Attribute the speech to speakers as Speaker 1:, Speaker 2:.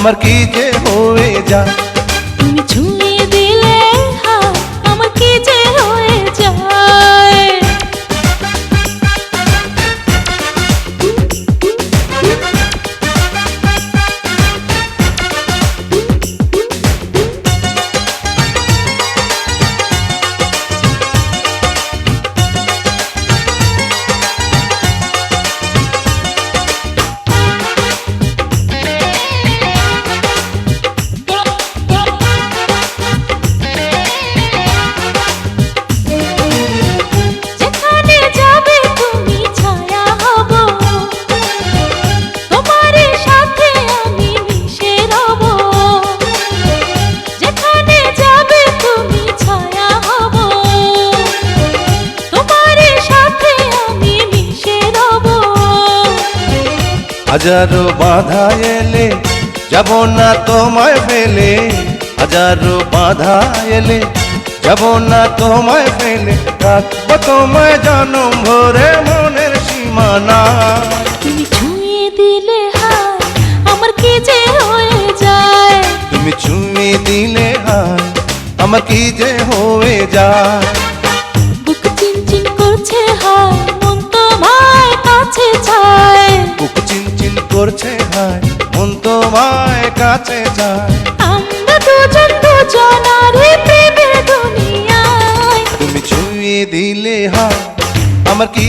Speaker 1: আমার কি যে হয়ে যায়?
Speaker 2: তুমি
Speaker 1: হাজারো বাধা এলে যাব না তোমায় ফেলে। হাজারো বাধা এলে যাব না তোমায় ফেলে। রাখব তোমায় জনম ভরে মনের সীমানা।
Speaker 2: তুমি ছুঁয়ে দিলে হায় আমার কি যে হয়ে যায়?
Speaker 1: তুমি ছুঁয়ে দিলে হায় আমার কি যে হয়ে যায়?
Speaker 2: কাছে
Speaker 1: যায়।
Speaker 2: আমরা দুজন দুজনারে প্রেমের দুনিয়ায়।
Speaker 1: তুমি ছুঁয়ে দিলে হায় আমার কি